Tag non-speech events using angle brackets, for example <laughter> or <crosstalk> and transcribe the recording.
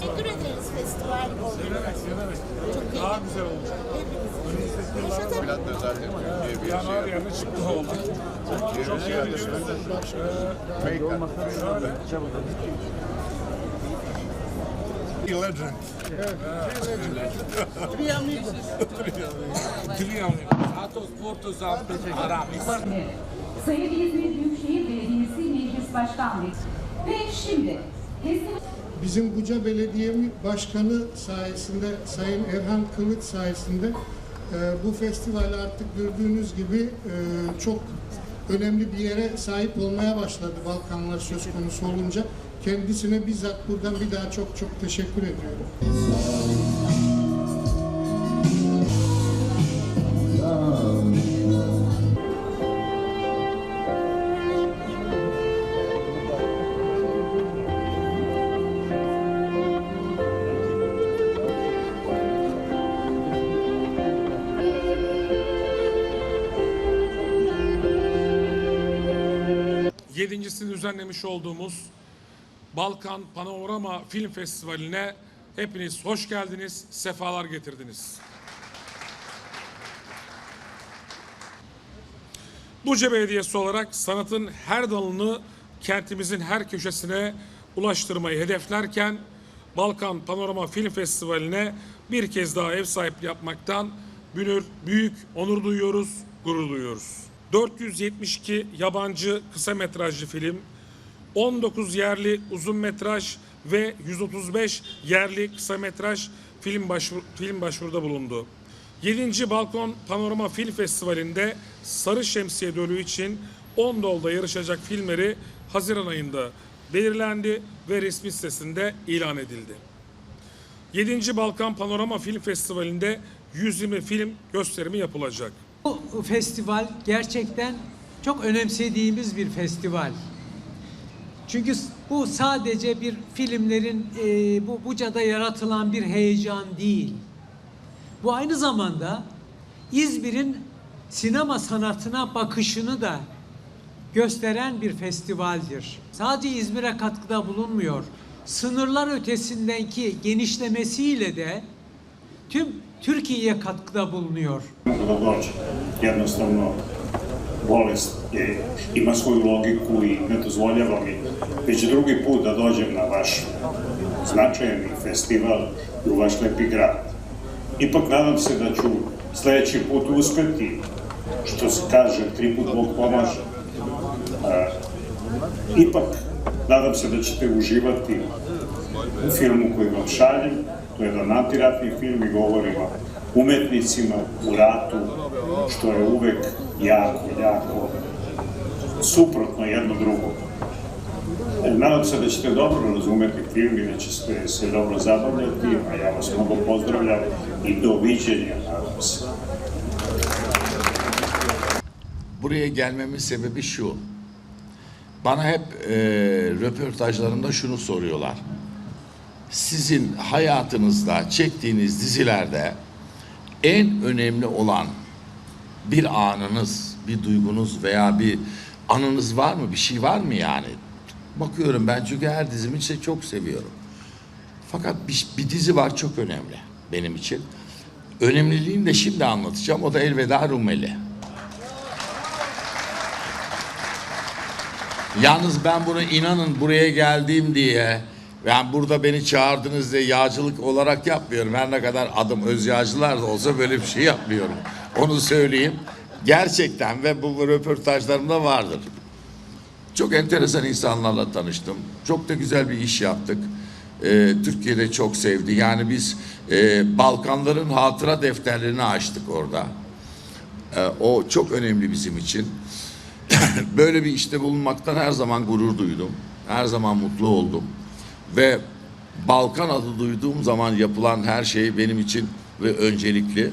Teşekkür ederiz festival için. Çok iyi. Daha güzel olacak. Bülent özellikle Türkiye bir şey yanı çıktı oldu. Türkiye bir şey Legend. Triamı. Atos, Portos, Aramis. Sayın İzmir Büyükşehir Belediyesi Meclis Başkan Vekili. Ve şimdi Bizim Buca Belediye Başkanı sayesinde, Sayın Erhan Kılıç sayesinde e, bu festival artık gördüğünüz gibi e, çok önemli bir yere sahip olmaya başladı Balkanlar söz konusu olunca. Kendisine bizzat buradan bir daha çok çok teşekkür ediyorum. Yedincisini düzenlemiş olduğumuz Balkan Panorama Film Festivali'ne hepiniz hoş geldiniz, sefalar getirdiniz. Buca Belediyesi olarak sanatın her dalını kentimizin her köşesine ulaştırmayı hedeflerken Balkan Panorama Film Festivali'ne bir kez daha ev sahipliği yapmaktan bünür, büyük onur duyuyoruz, gurur duyuyoruz. 472 yabancı kısa metrajlı film, 19 yerli uzun metraj ve 135 yerli kısa metraj film, başvur, film başvuruda bulundu. 7. Balkon Panorama Film Festivali'nde Sarı Şemsiye Ödülü için 10 dolda yarışacak filmleri Haziran ayında belirlendi ve resmi sitesinde ilan edildi. 7. Balkan Panorama Film Festivali'nde 120 film gösterimi yapılacak. Bu festival gerçekten çok önemsediğimiz bir festival. Çünkü bu sadece bir filmlerin e, bu Buca'da yaratılan bir heyecan değil. Bu aynı zamanda İzmir'in sinema sanatına bakışını da gösteren bir festivaldir. Sadece İzmir'e katkıda bulunmuyor. Sınırlar ötesindeki genişlemesiyle de tüm Türkiye'ye katkıda bulunuyor. Bolest je, ima svoju logiku i ne dozvoljava mi već drugi put da dođem na vaš značajan festival i u vaš lepi grad. Ipak nadam se da ću sledeći put uspeti, što se kaže, tri put Bog pomaže. A, ipak nadam se da ćete uživati u filmu koji vam šaljem, to je jedan antiratni film i govori o umetnicima u ratu, što je uvek jako, jako suprotno jedno drugo. E, Nadam se da ćete dobro razumeti film i da ćete se dobro zabavljati, a ja vas mnogo pozdravljam i doviđenja, nadam se. Buraya gelmemin sebebi şu. Bana hep e, röportajlarımda şunu soruyorlar. Sizin hayatınızda çektiğiniz dizilerde en önemli olan bir anınız, bir duygunuz veya bir anınız var mı? Bir şey var mı yani? Bakıyorum ben çünkü her dizimi işte çok seviyorum. Fakat bir, bir dizi var çok önemli benim için. Önemliliğini de şimdi anlatacağım. O da Elveda Rumeli. Yalnız ben bunu inanın buraya geldiğim diye yani burada beni çağırdınız diye yağcılık olarak yapmıyorum. Her ne kadar adım öz yağcılar da olsa böyle bir şey yapmıyorum. Onu söyleyeyim. Gerçekten ve bu röportajlarımda vardır. Çok enteresan insanlarla tanıştım. Çok da güzel bir iş yaptık. Ee, Türkiye'de çok sevdi. Yani biz e, Balkanların hatıra defterlerini açtık orada. Ee, o çok önemli bizim için. <clears throat> Böyle bir işte bulunmaktan her zaman gurur duydum. Her zaman mutlu oldum. Ve Balkan adı duyduğum zaman yapılan her şey benim için ve öncelikli.